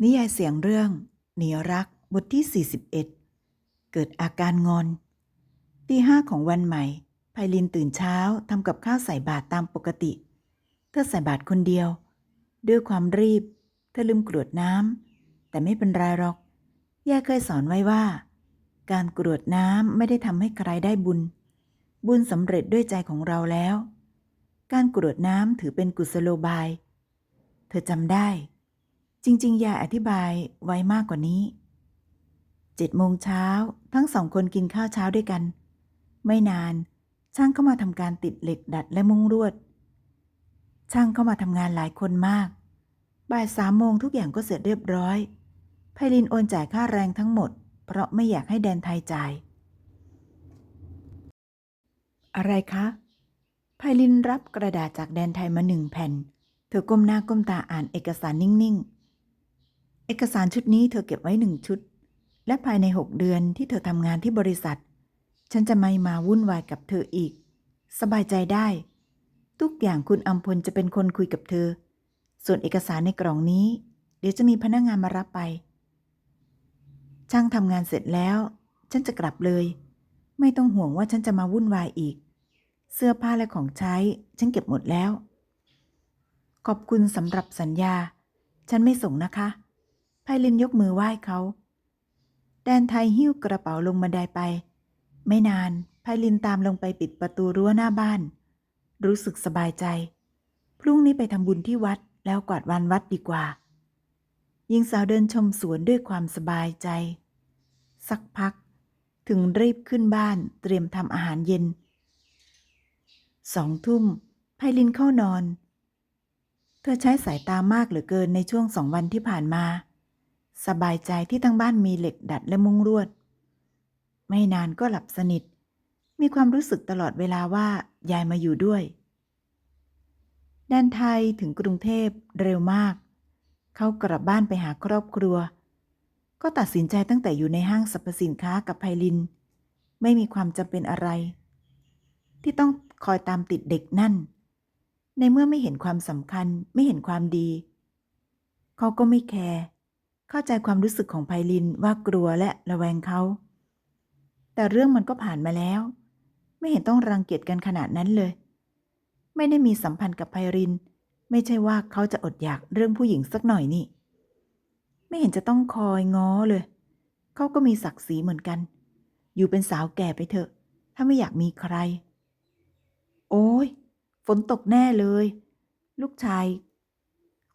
นิยายเสียงเรื่องหนีรักบทที่ 41 เกิดอาการงอนตีห้าของวันใหม่ไพลินตื่นเช้าทำกับข้าวใส่บาตรตามปกติ เธอใส่บาตรคนเดียว ด้วยความรีบ เธอลืมกรวดน้ำแต่ไม่เป็นไรหรอก ย่าเคยสอนไว้ว่า การกรวดน้ำไม่ได้ทำให้ใครได้บุญ บุญสำเร็จด้วยใจของเราแล้ว การกรวดน้ำถือเป็นกุศโลบาย เธอจำได้ จริง ๆ อย่าอธิบายไว้มากกว่านี้เจ็ดโมงเช้าทั้งสองคนกินข้าวเช้าด้วยกัน ไม่นานช่างเข้ามาทำการติดเหล็กดัดและมุ้งรวด ช่างเข้ามาทำงานหลายคนมาก บ่ายสามโมงทุกอย่างก็เสร็จเรียบร้อยไพลินโอนจ่ายค่าแรงทั้งหมด เพราะไม่อยากให้แดนไทยจ่าย อะไรคะไพลินรับกระดาษจากแดนไทยมาหนึ่งแผ่น เธอก้มหน้าก้มตาอ่านเอกสารนิ่ง ๆ เอกสารชุดนี้เธอเก็บไว้หนึ่งชุด และภายในหกเดือนที่เธอทำงานที่บริษัท ฉันจะไม่มาวุ่นวายกับเธออีก สบายใจได้ ทุกอย่างคุณอัมพลจะเป็นคนคุยกับเธอ ส่วนเอกสารในกล่องนี้ เดี๋ยวจะมีพนักงานมารับไป ช่างทำงานเสร็จแล้ว ฉันจะกลับเลย ไม่ต้องห่วงว่าฉันจะมาวุ่นวายอีก เสื้อผ้าและของใช้ ฉันเก็บหมดแล้ว ขอบคุณสำหรับสัญญา ฉันไม่ส่งนะคะ ไพลินยกมือไหว้เขาแดนไทยหิ้วกระเป๋าลงบันไดไป ไม่นานไพลินตามลงไปปิดประตูรั้วหน้าบ้าน รู้สึกสบายใจ พรุ่งนี้ไปทำบุญที่วัดแล้วกวาดวานวัดดีกว่าหญิงสาวเดินชมสวนด้วยความสบายใจ สักพัก ถึงรีบขึ้นบ้านเตรียมทำอาหารเย็นสองทุ่มไพลินเข้านอน เธอใช้สายตามากเหลือเกินในช่วงสองวันที่ผ่านมา สบายใจที่ทั้งบ้านมีเหล็กดัดและมุ้งรวด ไม่นานก็หลับสนิท มีความรู้สึกตลอดเวลาว่ายายมาอยู่ด้วย แดนไทยถึงกรุงเทพเร็วมาก เขากลับบ้านไปหาครอบครัว ก็ตัดสินใจตั้งแต่อยู่ในห้างสรรพสินค้ากับไพลิน ไม่มีความจำเป็นอะไร ที่ต้องคอยตามติดเด็กนั่น ในเมื่อไม่เห็นความสำคัญไม่เห็นความดี เขาก็ไม่แคร์ เข้าใจความรู้สึกของไพลินว่ากลัวและระแวงเขา แต่เรื่องมันก็ผ่านมาแล้ว ไม่เห็นต้องรังเกียจกันขนาดนั้นเลย ไม่ได้มีสัมพันธ์กับไพริน ไม่ใช่ว่าเขาจะอดอยากเรื่องผู้หญิงสักหน่อยนี่ ไม่เห็นจะต้องคอยง้อเลย เขาก็มีศักดิ์ศรีเหมือนกัน อยู่เป็นสาวแก่ไปเถอะ ถ้าไม่อยากมีใคร โอ้ยฝนตกแน่เลย ลูกชาย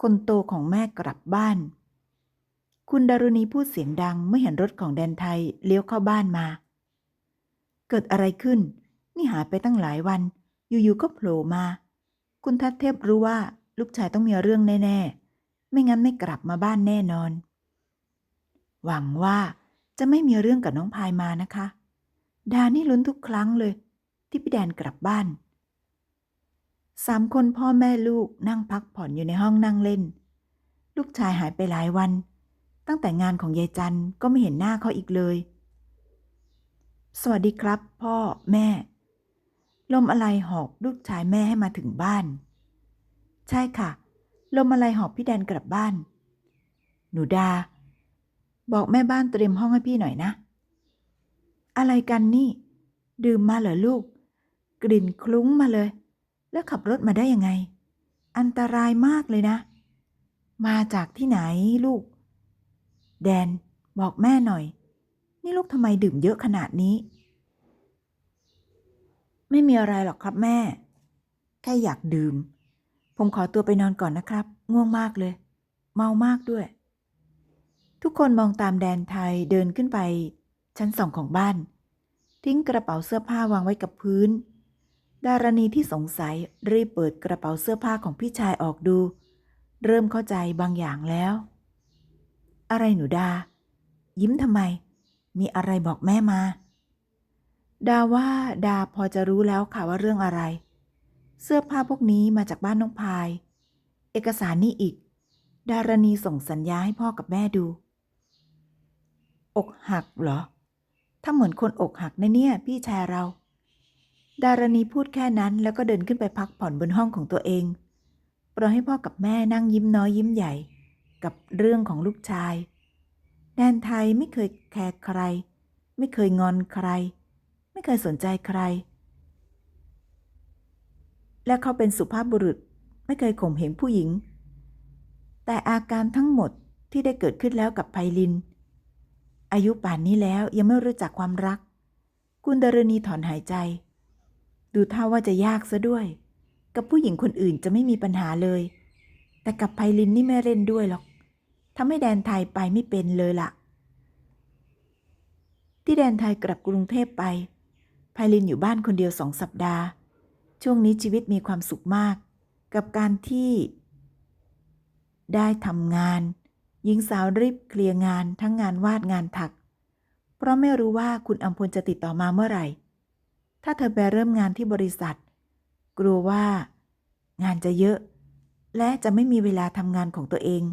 คนโตของแม่กลับบ้าน คุณดารุณีพูดเสียงดังเมื่อเห็นรถของแดนไทยเลี้ยวเข้าบ้านมา เกิดอะไรขึ้น นี่หายไปตั้งหลายวัน อยู่ๆก็โผล่มา คุณทัศเทพรู้ว่าลูกชายต้องมีเรื่องแน่ๆ ไม่งั้นไม่กลับมาบ้านแน่นอน หวังว่าจะไม่มีเรื่องกับน้องพายมานะคะ ดานี่ลุ้นทุกครั้งเลย ที่พี่แดนกลับบ้านสามคนพ่อแม่ลูกนั่งพักผ่อนอยู่ในห้องนั่งเล่น ลูกชายหายไปหลายวัน ตั้งแต่งานของยายจันก็ไม่เห็นหน้าเขาอีกเลย สวัสดีครับ พ่อแม่ ลมอะไรหอบลูกชายแม่ให้มาถึงบ้าน ใช่ค่ะ ลมอะไรหอบพี่แดนกลับบ้าน หนูดา บอกแม่บ้านเตรียมห้องให้พี่หน่อยนะ อะไรกันนี่ ดื่มมาเหรอลูก กลิ่นคลุ้งมาเลย แล้วขับรถมาได้ยังไง อันตรายมากเลยนะ มาจากที่ไหนลูก แดนบอกแม่หน่อย นี่ลูกทำไมดื่มเยอะขนาดนี้ ไม่มีอะไรหรอกครับแม่ แค่อยากดื่ม ผมขอตัวไปนอนก่อนนะครับ ง่วงมากเลย เมามากด้วย ทุกคนมองตามแดนไทยเดินขึ้นไป ชั้นสองของบ้าน ทิ้งกระเป๋าเสื้อผ้าวางไว้กับพื้น ดารณีที่สงสัยรีบเปิดกระเป๋าเสื้อผ้าของพี่ชายออกดู เริ่มเข้าใจบางอย่างแล้ว อะไรหนูดา ยิ้มทำไม มีอะไรบอกแม่มา ดาว่าดาพอจะรู้แล้วค่ะว่าเรื่องอะไร เสื้อผ้าพวกนี้มาจากบ้านน้องพาย เอกสารนี่อีก ดารณีส่งสัญญาให้พ่อกับแม่ดู อกหักเหรอ ถ้าเหมือนคนอกหักในะเนี่ย พี่ชายเรา ดารณีพูดแค่นั้นแล้วก็เดินขึ้นไปพักผ่อนบนห้องของตัวเองปล่อยให้พ่อกับแม่นั่งยิ้มน้อยยิ้มใหญ่ กับเรื่องของลูกชาย แดนไทยไม่เคยแคร์ใคร ไม่เคยงอนใคร ไม่เคยสนใจใคร และเขาเป็นสุภาพบุรุษไม่เคยข่มเหงผู้หญิง แต่อาการทั้งหมดที่ได้เกิดขึ้นแล้วกับไพลิน อายุป่านนี้แล้วยังไม่รู้จักความรัก กุลดารณีถอนหายใจ ดูท่าว่าจะยากซะด้วย กับผู้หญิงคนอื่นจะไม่มีปัญหาเลย แต่กับไพลินนี่ไม่เล่นด้วยหรอก ทำให้แดนไทยไปไม่เป็นเลยล่ะ ที่แดนไทยกลับกรุงเทพไปไพลินอยู่บ้านคนเดียวสองสัปดาห์ ช่วงนี้ชีวิตมีความสุขมาก กับการที่ ได้ทำงาน หญิงสาวรีบเคลียร์งานทั้งงานวาดงานถัก เพราะไม่รู้ว่าคุณอัมพลจะติดต่อมาเมื่อไหร่ ถ้าเธอไปเริ่มงานที่บริษัท กลัวว่า งานจะเยอะ และจะไม่มีเวลาทำงานของตัวเอง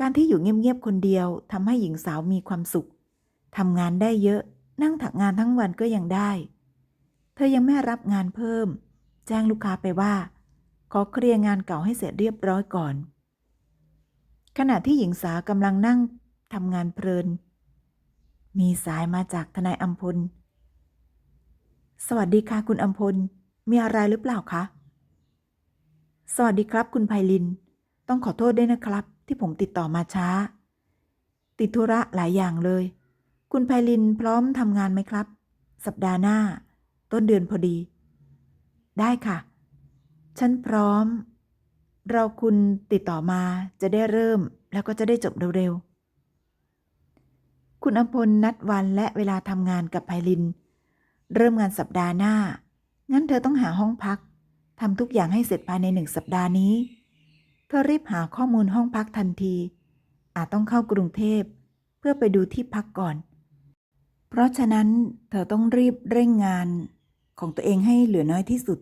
การที่อยู่เงียบๆคนเดียวทำให้หญิงสาวมีความสุขทำงานได้เยอะนั่งถักงานทั้งวันก็ยังได้ เธอยังไม่รับงานเพิ่ม แจ้งลูกค้าไปว่า ขอเคลียร์งานเก่าให้เสร็จเรียบร้อยก่อน ขณะที่หญิงสาวกำลังนั่งทำงานเพลิน มีสายมาจากทนายอัมพล สวัสดีค่ะคุณอัมพล มีอะไรหรือเปล่าคะ สวัสดีครับคุณไพลิน ต้องขอโทษด้วยนะครับ ที่ผมติดต่อมาช้า ติดธุระหลายอย่างเลย คุณไพลินพร้อมทำงานไหมครับ สัปดาห์หน้า ต้นเดือนพอดี ได้ค่ะ ฉันพร้อม เราคุณติดต่อมาจะได้เริ่มแล้วก็จะได้จบเร็วๆ คุณอภพลนัดวันและเวลาทำงานกับไพลิน เริ่มงานสัปดาห์หน้า งั้นเธอต้องหาห้องพักทำทุกอย่างให้เสร็จภายในหนึ่งสัปดาห์นี้ เธอรีบหาข้อมูลห้องพักทันที อาจต้องเข้ากรุงเทพ เพื่อไปดูที่พักก่อน เพราะฉะนั้นเธอต้องรีบเร่งงานของตัวเองให้เหลือน้อยที่สุด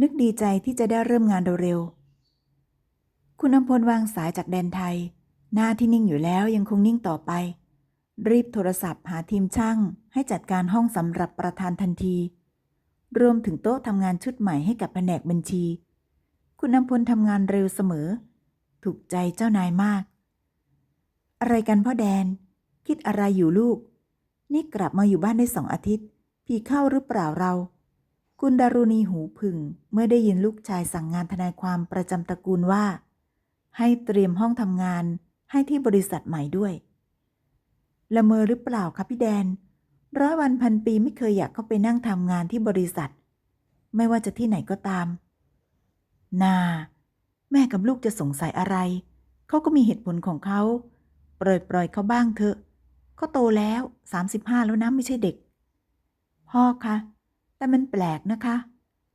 นึกดีใจที่จะได้เริ่มงานเร็วๆคุณอำพลวางสายจากแดนไทย หน้าที่นิ่งอยู่แล้วยังคงนิ่งต่อไป รีบโทรศัพท์หาทีมช่าง ให้จัดการห้องสำหรับประธานทันที รวมถึงโต๊ะทำงานชุดใหม่ให้กับแผนกบัญชี คุณอำพลทำงานเร็วเสมอ ถูกใจเจ้านายมาก อะไรกันพ่อแดน คิดอะไรอยู่ลูก นี่กลับมาอยู่บ้านได้สองอาทิตย์ ผีเข้าหรือเปล่าเรา คุณดารุณีหูผึ่งเมื่อได้ยินลูกชายสั่งงานทนายความประจำตระกูลว่า ให้เตรียมห้องทำงานให้ที่บริษัทใหม่ด้วย ละเมอหรือเปล่าคะพี่แดน ร้อยวันพันปีไม่เคยอยากเข้าไปนั่งทำงานที่บริษัท ไม่ว่าจะที่ไหนก็ตาม นา แม่กับลูกจะสงสัยอะไร เขาก็มีเหตุผลของเขา ปล่อยปล่อยเขาบ้างเถอะ เขาโตแล้ว35แล้วนะไม่ใช่เด็ก พ่อคะ แต่มันแปลกนะคะ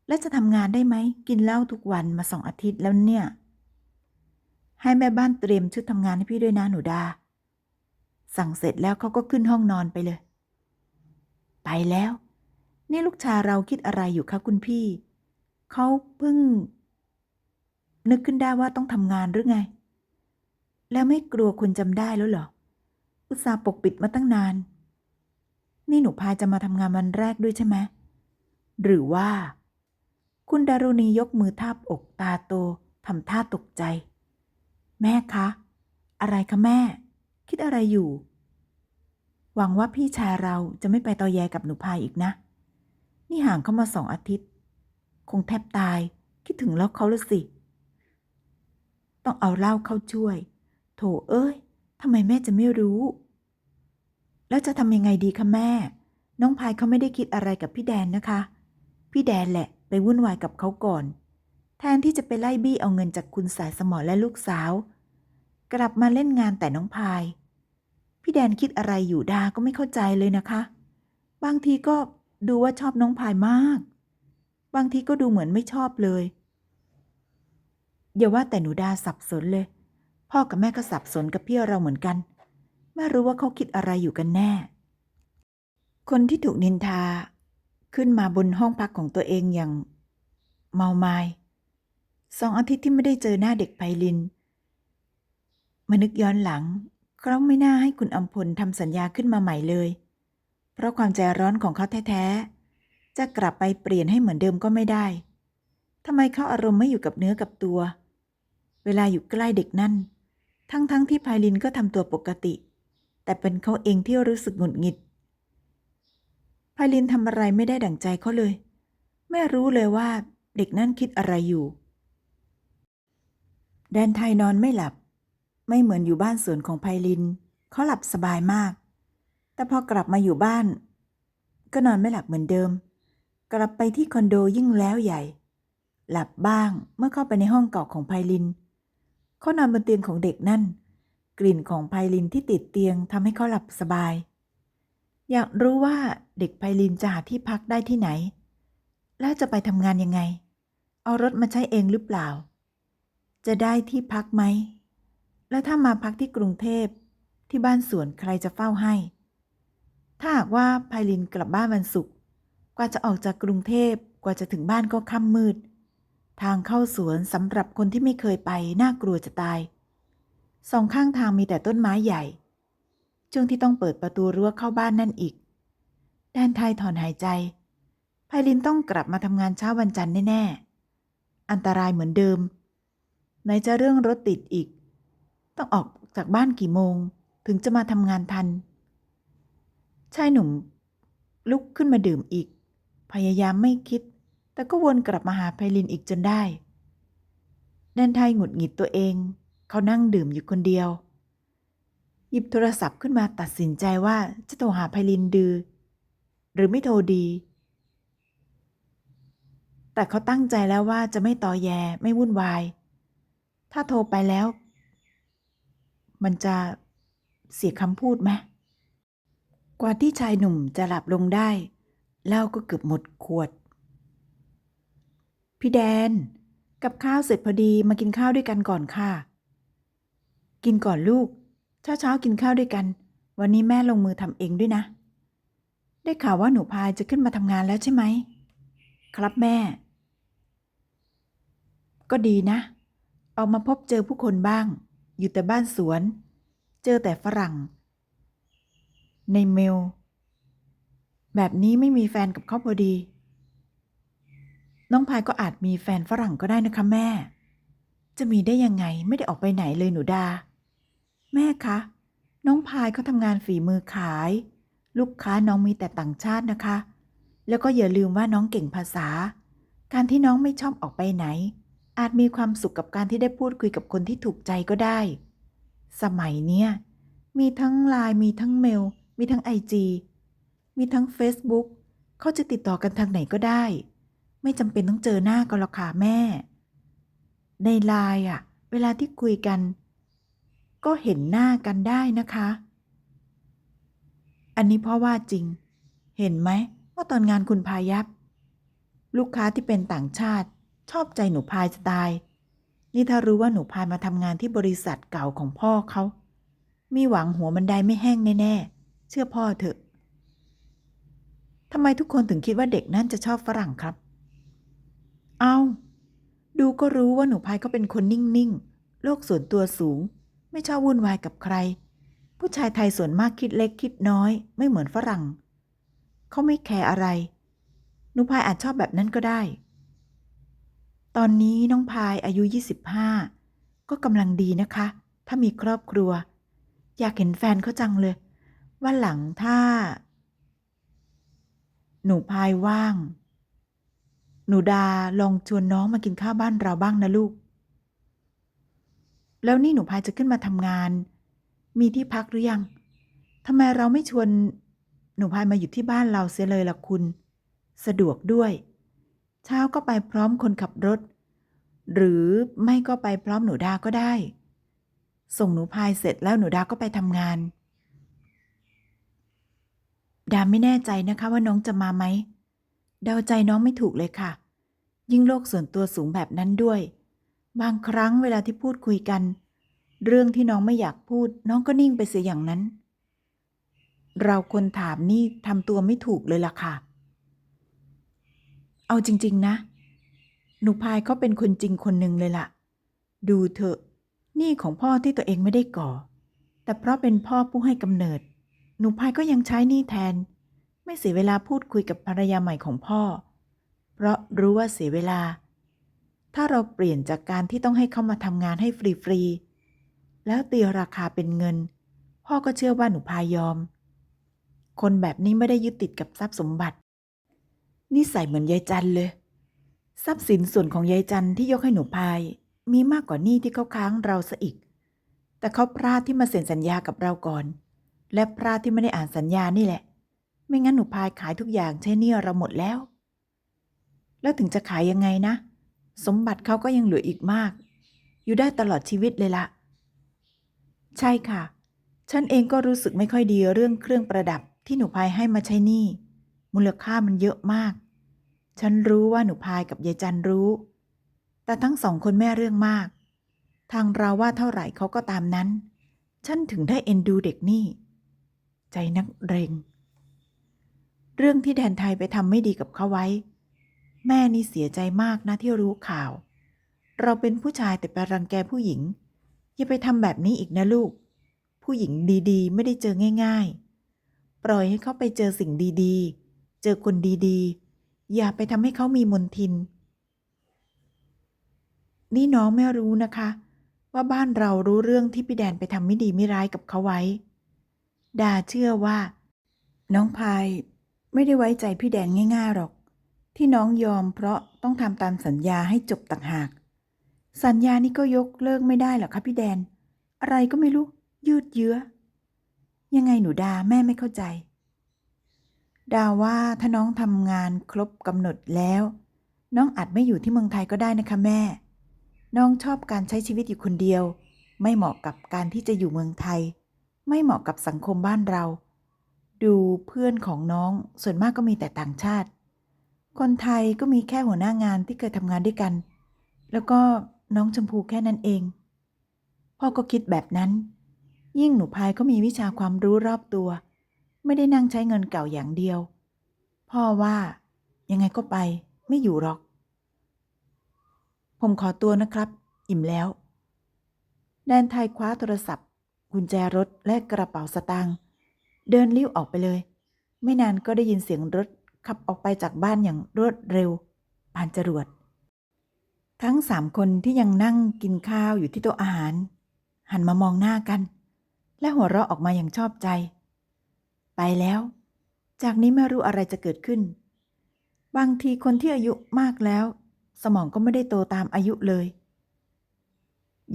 แล้วจะทำงานได้ไหม กินเหล้าทุกวันมาสองอาทิตย์แล้วเนี่ย ให้แม่บ้านเตรียมชุดทำงานให้พี่ด้วยนะหนูดา สั่งเสร็จแล้วเขาก็ขึ้นห้องนอนไปเลย ไปแล้ว นี่ลูกชายเราคิดอะไรอยู่คะคุณพี่ เขาเพิ่ง นึกขึ้นได้ว่าต้องทำงานหรือไง แล้วไม่กลัวคุณจำได้แล้วเหรอ อุตส่าห์ปกปิดมาตั้งนาน นี่หนูพายจะมาทำงานวันแรกด้วยใช่ไหม หรือว่า คุณดารุณียกมือทาบอกตาโตทำท่าตกใจ แม่คะ อะไรคะแม่ คิดอะไรอยู่ หวังว่าพี่ชายเราจะไม่ไปตอแยกับหนูพายอีกนะ นี่ห่างเข้ามาสองอาทิตย์ คงแทบตายคิดถึงแล้วเขาละสิ ต้องเอาเหล้าเข้าช่วย โถเอ้ยทำไมแม่จะไม่รู้ แล้วจะทำยังไงดีคะแม่ น้องพายเขาไม่ได้คิดอะไรกับพี่แดนนะคะ พี่แดนแหละไปวุ่นวายกับเขาก่อน แทนที่จะไปไล่บี้เอาเงินจากคุณสายสมอและลูกสาว กลับมาเล่นงานแต่น้องพาย พี่แดนคิดอะไรอยู่ดาก็ไม่เข้าใจเลยนะคะ บางทีก็ดูว่าชอบน้องพายมาก บางทีก็ดูเหมือนไม่ชอบเลย อย่าว่าแต่หนูดาสับสนเลย พ่อกับแม่ก็สับสนกับพี่เราเหมือนกัน ไม่รู้ว่าเขาคิดอะไรอยู่กันแน่ คนที่ถูกนินทาขึ้นมาบนห้องพักของตัวเองอย่าง เมาไมา้สองอาทิตย์ที่ไม่ได้เจอหน้าเด็กไพลิน มานึกย้อนหลังเขาไม่น่าให้คุณอำพลทำสัญญาขึ้นมาใหม่เลย เพราะความใจร้อนของเขาแท้ๆ จะกลับไปเปลี่ยนให้เหมือนเดิมก็ไม่ได้ทำไมเขาอารมณ์ไม่อยู่กับเนื้อกับตัว เวลาอยู่ใกล้เด็กนั่น ทั้งๆทที่ไพลินก็ทำตัวปกติ แต่เป็นเขาเองที่รู้สึกหงุดหงิดไพลินทำอะไรไม่ได้ดั่งใจเขาเลย ไม่รู้เลยว่าเด็กนั่นคิดอะไรอยู่ แดนไทยนอนไม่หลับ ไม่เหมือนอยู่บ้านสวนของไพลิน เขาหลับสบายมาก แต่พอกลับมาอยู่บ้าน ก็นอนไม่หลับเหมือนเดิม กลับไปที่คอนโดยิ่งแล้วใหญ่ หลับบ้างเมื่อเข้าไปในห้องเก่าของไพลิน เขานอนบนเตียงของเด็กนั่น กลิ่นของไพลินที่ติดเตียงทำให้เขาหลับสบาย อยากรู้ว่าเด็กไพลินจะหาที่พักได้ที่ไหน แล้วจะไปทำงานยังไง เอารถมาใช้เองหรือเปล่า จะได้ที่พักไหม แล้วถ้ามาพักที่กรุงเทพที่บ้านสวนใครจะเฝ้าให้ ถ้าหากว่าไพลินกลับบ้านวันศุกร์กว่าจะออกจากกรุงเทพกว่าจะถึงบ้านก็ค่ำมืด ทางเข้าสวนสำหรับคนที่ไม่เคยไปน่ากลัวจะตาย สองข้างทางมีแต่ต้นไม้ใหญ่ ช่วงที่ต้องเปิดประตูรั้วเข้าบ้านนั่นอีก แดนไทยถอนหายใจไพลินต้องกลับมาทำงานเช้าวันจันทร์แน่ๆ อันตรายเหมือนเดิมไหนจะเรื่องรถติดอีก ต้องออกจากบ้านกี่โมงถึงจะมาทำงานทัน ชายหนุ่ม ลุกขึ้นมาดื่มอีก พยายามไม่คิด แต่ก็วนกลับมาหาไพลินอีกจนได้ แดนไทยหงุดหงิดตัวเอง เขานั่งดื่มอยู่คนเดียว หยิบโทรศัพท์ขึ้นมาตัดสินใจว่าจะโทรหาไพลินดือ หรือไม่โทรดี แต่เขาตั้งใจแล้วว่าจะไม่ตอแยไม่วุ่นวาย ถ้าโทรไปแล้ว มันจะเสียคำพูดไหมกว่าที่ชายหนุ่มจะหลับลงได้เหล้าก็เกือบหมดขวด พี่แดน กับข้าวเสร็จพอดีมากินข้าวด้วยกันก่อนค่ะ กินก่อนลูก เช้าเช้ากินข้าวด้วยกัน วันนี้แม่ลงมือทำเองด้วยนะ ได้ข่าวว่าหนูพายจะขึ้นมาทำงานแล้วใช่ไหม ครับแม่ ก็ดีนะออกมาพบเจอผู้คนบ้าง อยู่แต่บ้านสวน เจอแต่ฝรั่ง ในเมล แบบนี้ไม่มีแฟนกับเขาพอดี น้องพายก็อาจมีแฟนฝรั่งก็ได้นะคะแม่ จะมีได้ยังไงไม่ได้ออกไปไหนเลยหนูดา แม่คะ น้องพายเขาทำงานฝีมือขาย ลูกค้าน้องมีแต่ต่างชาตินะคะ แล้วก็อย่าลืมว่าน้องเก่งภาษา การที่น้องไม่ชอบออกไปไหน อาจมีความสุขกับการที่ได้พูดคุยกับคนที่ถูกใจก็ได้ สมัยเนี้ยมีทั้งไลน์มีทั้งเมล มีทั้งไอจีมีทั้ง Facebook เขาจะติดต่อกันทางไหนก็ได้ ไม่จำเป็นต้องเจอหน้ากันหรอกค่ะแม่ ในไลน์อะเวลาที่คุยกัน ก็เห็นหน้ากันได้นะคะ อันนี้เพราะว่าจริง เห็นไหมว่าตอนงานคุณพายับ ลูกค้าที่เป็นต่างชาติชอบใจหนูพายจะตาย นี่ถ้ารู้ว่าหนูพายมาทำงานที่บริษัทเก่าของพ่อเขา มีหวังหัวบันไดไม่แห้งแน่ๆ เชื่อพ่อเถอะทำไมทุกคนถึงคิดว่าเด็กนั่นจะชอบฝรั่งครับ เอาดูก็รู้ว่าหนูพายเขาเป็นคนนิ่งๆ โลกส่วนตัวสูง ไม่ชอบวุ่นวายกับใคร ผู้ชายไทยส่วนมากคิดเล็กคิดน้อย ไม่เหมือนฝรั่ง เขาไม่แคร์อะไร หนูพายอาจชอบแบบนั้นก็ได้ ตอนนี้น้องพายอายุ 25 ก็กำลังดีนะคะ ถ้ามีครอบครัว อยากเห็นแฟนเขาจังเลย ว่าหลังถ้า หนูพายว่าง หนูดาลองชวนน้องมากินข้าวบ้านเราบ้างนะลูก แล้วนี่หนูพายจะขึ้นมาทำงาน มีที่พักหรือยังทำไมเราไม่ชวน หนูพายมาอยู่ที่บ้านเราเสียเลยล่ะคุณ สะดวกด้วย เช้าก็ไปพร้อมคนขับรถ หรือไม่ก็ไปพร้อมหนูดาก็ได้ ส่งหนูพายเสร็จแล้วหนูดาก็ไปทำงาน ดาไม่แน่ใจนะคะว่าน้องจะมาไหม เดาใจน้องไม่ถูกเลยค่ะ ยิ่งโลกส่วนตัวสูงแบบนั้นด้วย บางครั้งเวลาที่พูดคุยกัน เรื่องที่น้องไม่อยากพูด น้องก็นิ่งไปเสียอย่างนั้น เราคนถามนี่ทำตัวไม่ถูกเลยล่ะค่ะ เอาจริง ๆ นะ หนูพายเขาเป็นคนจริงคนหนึ่งเลยล่ะ ดูเถอะนี่ของพ่อที่ตัวเองไม่ได้ก่อ แต่เพราะเป็นพ่อผู้ให้กำเนิด หนูพายก็ยังใช้นี้แทน ไม่เสียเวลาพูดคุยกับภรรยาใหม่ของพ่อ เพราะรู้ว่าเสียเวลา ถ้าเราเปลี่ยนจากการที่ต้องให้เขามาทำงานให้ฟรีๆ แล้วตีราคาเป็นเงิน พ่อก็เชื่อว่าหนูพายอม คนแบบนี้ไม่ได้ยึดติดกับทรัพย์สมบัติ นิสัยเหมือนยายจันเลย ทรัพย์สินส่วนของยายจันที่ยกให้หนูพาย มีมากกว่านี้ที่เขาค้างเราซะอีก แต่เขาพลาดที่มาเซ็นสัญญากับเราก่อน และพลาดที่ไม่ได้อ่านสัญญานี่แหละ ไม่งั้นหนูพายขายทุกอย่างใช้หนี้เราหมดแล้ว แล้วถึงจะขายยังไงนะ สมบัติเขาก็ยังเหลืออีกมาก อยู่ได้ตลอดชีวิตเลยละ ใช่ค่ะ ฉันเองก็รู้สึกไม่ค่อยดีเรื่องเครื่องประดับที่หนูพายให้มาใช้หนี้มูลค่ามันเยอะมาก ฉันรู้ว่าหนูพายกับยายจันรู้ แต่ทั้งสองคนแม่เรื่องมาก ทางเราว่าเท่าไหร่เขาก็ตามนั้น ฉันถึงได้เอ็นดูเด็กนี่ ใจนักเรง เรื่องที่แดนไทยไปทำไม่ดีกับเขาไว้ แม่นี่เสียใจมากนะที่รู้ข่าว เราเป็นผู้ชายแต่ไปรังแกผู้หญิง อย่าไปทำแบบนี้อีกนะลูก ผู้หญิงดีๆ ไม่ได้เจอง่าย ๆ ปล่อยให้เขาไปเจอสิ่งดีๆ เจอคนดีๆ อย่าไปทำให้เขามีมนทิน นี่น้องไม่รู้นะคะ ว่าบ้านเรารู้เรื่องที่พี่แดนไปทำไม่ดีไม่ร้ายกับเขาไว้ดาเชื่อว่า น้องพาย ไม่ได้ไว้ใจพี่แดนง่ายๆหรอก ที่น้องยอมเพราะต้องทำตามสัญญาให้จบต่างหาก สัญญานี้ก็ยกเลิกไม่ได้หรอกคะพี่แดน อะไรก็ไม่รู้ ยืดเยื้อ ยังไงหนูดาแม่ไม่เข้าใจ ดาว่าถ้าน้องทำงานครบกำหนดแล้ว น้องอาจไม่อยู่ที่เมืองไทยก็ได้นะคะแม่ น้องชอบการใช้ชีวิตอยู่คนเดียว ไม่เหมาะกับการที่จะอยู่เมืองไทย ไม่เหมาะกับสังคมบ้านเรา ดูเพื่อนของน้องส่วนมากก็มีแต่ต่างชาติ คนไทยก็มีแค่หัวหน้างานที่เคยทำงานด้วยกัน แล้วก็น้องชมพูแค่นั้นเอง พ่อก็คิดแบบนั้น ยิ่งหนูพายก็มีวิชาความรู้รอบตัว ไม่ได้นั่งใช้เงินเก่าอย่างเดียว พ่อว่ายังไงก็ไปไม่อยู่หรอก ผมขอตัวนะครับ อิ่มแล้ว แดนไทยคว้าโทรศัพท์กุญแจรถและกระเป๋าสตางค์ เดินลิ้วออกไปเลย ไม่นานก็ได้ยินเสียงรถขับออกไปจากบ้านอย่างรวดเร็วผ่านจรวด ทั้งสามคนที่ยังนั่งกินข้าวอยู่ที่โต๊ะอาหาร หันมามองหน้ากัน และหัวเราะออกมาอย่างชอบใจ ไปแล้ว จากนี้ไม่รู้อะไรจะเกิดขึ้น บางทีคนที่อายุมากแล้ว สมองก็ไม่ได้โตตามอายุเลย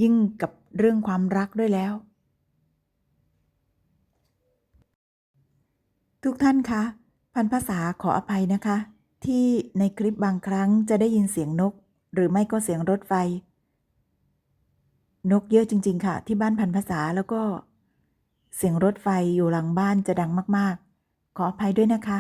ยิ่งกับเรื่องความรักด้วยแล้ว ทุกท่านคะ พันภาษาขออภัยนะคะ ที่ในคลิปบางครั้งจะได้ยินเสียงนก หรือไม่ก็เสียงรถไฟ นกเยอะจริง ๆ ค่ะ ที่บ้านพันภาษาแล้วก็ เสียงรถไฟอยู่หลังบ้านจะดังมาก ๆ ขออภัยด้วยนะคะ